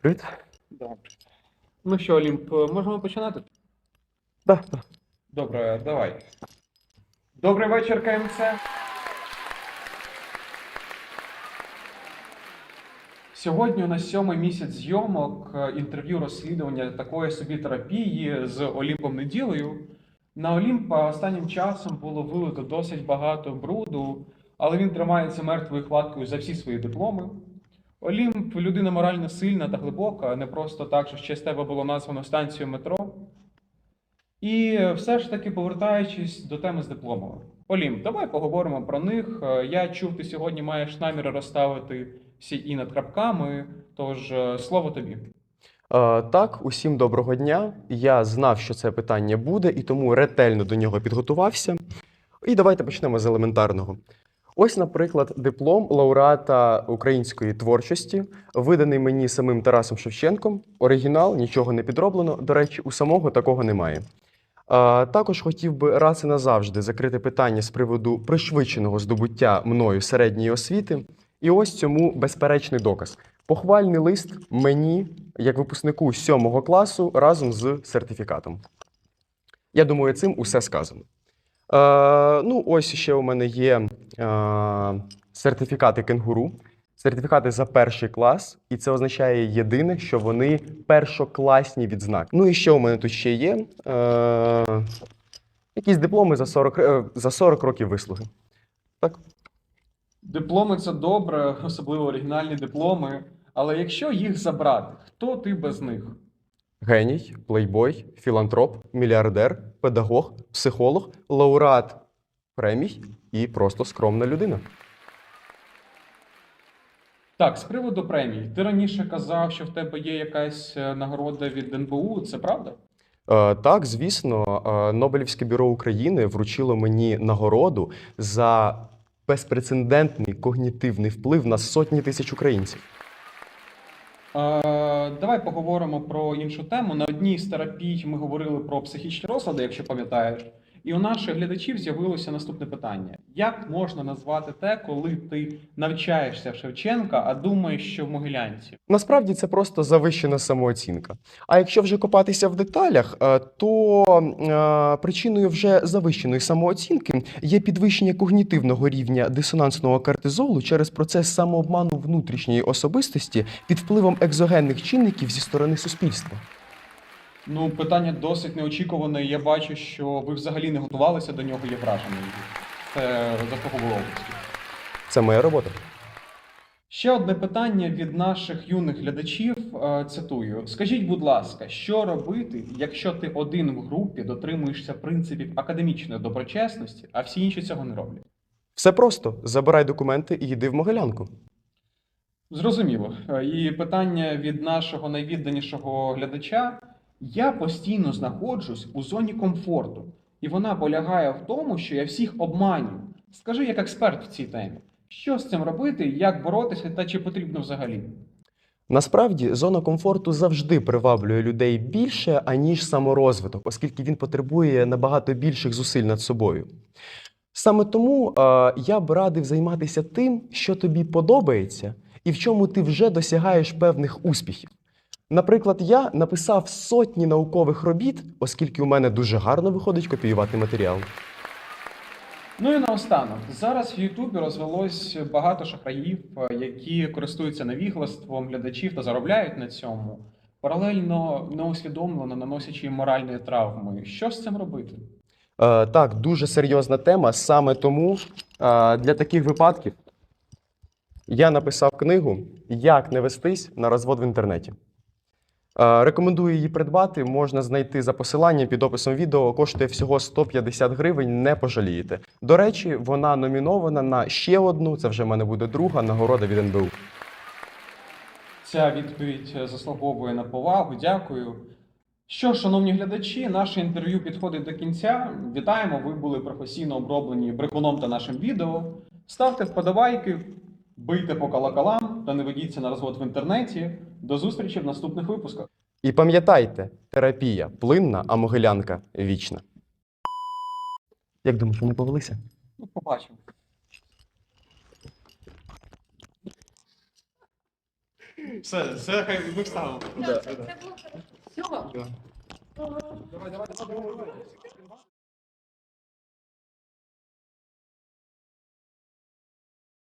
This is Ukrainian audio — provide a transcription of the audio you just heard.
Привіт. Добре. Ну що, Олімп, можемо починати? Да, да. Добре, давай. Добрий вечір, КМЦ. Сьогодні у нас сьомий місяць зйомок, е, інтерв'ю розслідування такої собі терапії з Олімпом Неділею. На Олімпа останнім часом було вилито досить багато бруду, але він тримається мертвою хваткою за всі свої дипломи. Олімп людина морально сильна та глибока, не просто так, що ще з тебе було названо станцію метро. І все ж таки, повертаючись до теми з дипломами. Олімп, давай поговоримо про них. Е, Я чув, ти сьогодні маєш наміри розставити всі і над крапками, тож е, слово тобі. Е, так, усім доброго дня. Я знав, що це питання буде, і тому ретельно до нього підготувався. І давайте почнемо з елементарного. Ось, наприклад, диплом лауреата української творчості, виданий мені самим Тарасом Шевченком. Оригінал, нічого не підроблено. До речі, у самого такого немає. А, також хотів би раз і назавжди закрити питання з приводу пришвидшеного здобуття мною середньої освіти. І ось цьому безперечний доказ. Похвальний лист мені, як випускнику сьомого класу, разом з сертифікатом. Я думаю, цим усе сказано. Е, ну, ось ще у мене є сертифікати кенгуру, сертифікати за перший клас, і це означає єдине, що вони першокласні відзнаки. Ну і ще у мене тут ще є е, якісь дипломи за 40, е, за 40 років вислуги. Так. Дипломи це добре, особливо оригінальні дипломи. Але якщо їх забрати, хто ти без них? Геній, плейбой, філантроп, мільярдер, педагог, психолог, лауреат премій і просто скромна людина. Так, з приводу премій. Ти раніше казав, що в тебе є якась е, нагорода від НБУ, це правда? Е, так, звісно, е, Нобелівське бюро України вручило мені нагороду за безпрецедентний когнітивний вплив на сотні тисяч українців. Е, давай поговоримо про іншу тему. На одній з терапій ми говорили про психічні розлади, якщо пам'ятаєш. І у наших глядачів з'явилося наступне питання: як можна назвати те, коли ти навчаєшся в Шевченка, а думаєш, що в Могилянці? Насправді це просто завищена самооцінка. А якщо вже копатися в деталях, е, то е, причиною вже завищеної самооцінки є підвищення когнітивного рівня дисонансного кортизолу через процес самообману внутрішньої особистості під впливом екзогенних чинників зі сторони суспільства. Ну, питання досить неочікуване. Я бачу, що ви взагалі не готувалися до нього, є вражений. Це заслуговувалося. Це моя робота. Ще одне питання від наших юних глядачів. Е, Цитую: скажіть, будь ласка, що робити, якщо ти один в групі дотримуєшся принципів академічної доброчесності, а всі інші цього не роблять? Все просто забирай документи і йди в Могилянку. Зрозуміло. Е, І питання від нашого найвідданішого глядача: я постійно знаходжусь у зоні комфорту, і вона полягає в тому, що я всіх обманюю. Скажи як експерт в цій темі, що з цим робити, як боротися та чи потрібно взагалі? Насправді, зона комфорту завжди приваблює людей більше, аніж саморозвиток, оскільки він потребує набагато більших зусиль над собою. Саме тому е, я б радив займатися тим, що тобі подобається, і в чому ти вже досягаєш певних успіхів. Наприклад, я написав сотні наукових робіт, оскільки у мене дуже гарно виходить копіювати матеріал. Ну і наостанок, зараз в Ютубі розвелось багато шахраїв, які користуються невіглаством глядачів та заробляють на цьому, паралельно неусвідомлено наносячи їм моральні травми. Що з цим робити? Е, так, дуже серйозна тема. Саме тому е, для таких випадків я написав книгу Як не вестись на розвод в інтернеті. Е, рекомендую її придбати. Можна знайти за посиланням під описом відео. Коштує всього 150 гривень, не пожалієте. До речі, вона номінована на ще одну, це вже в мене буде друга нагорода від НБУ. Ця відповідь е, заслуговує на повагу. Дякую. Що, шановні глядачі, наше інтерв'ю підходить до кінця. Вітаємо! Ви були професійно оброблені брехуном та нашим відео. Ставте вподобайки, бийте по колоколам та не ведіться на розвод в інтернеті. До зустрічі в наступних випусках. І пам'ятайте, терапія плинна, а могилянка вічна. Як думаєш, вони повелися? Ну, побачимо. Все, все, хай ми вставимо. Це було. Всього? Давай, давай, давай.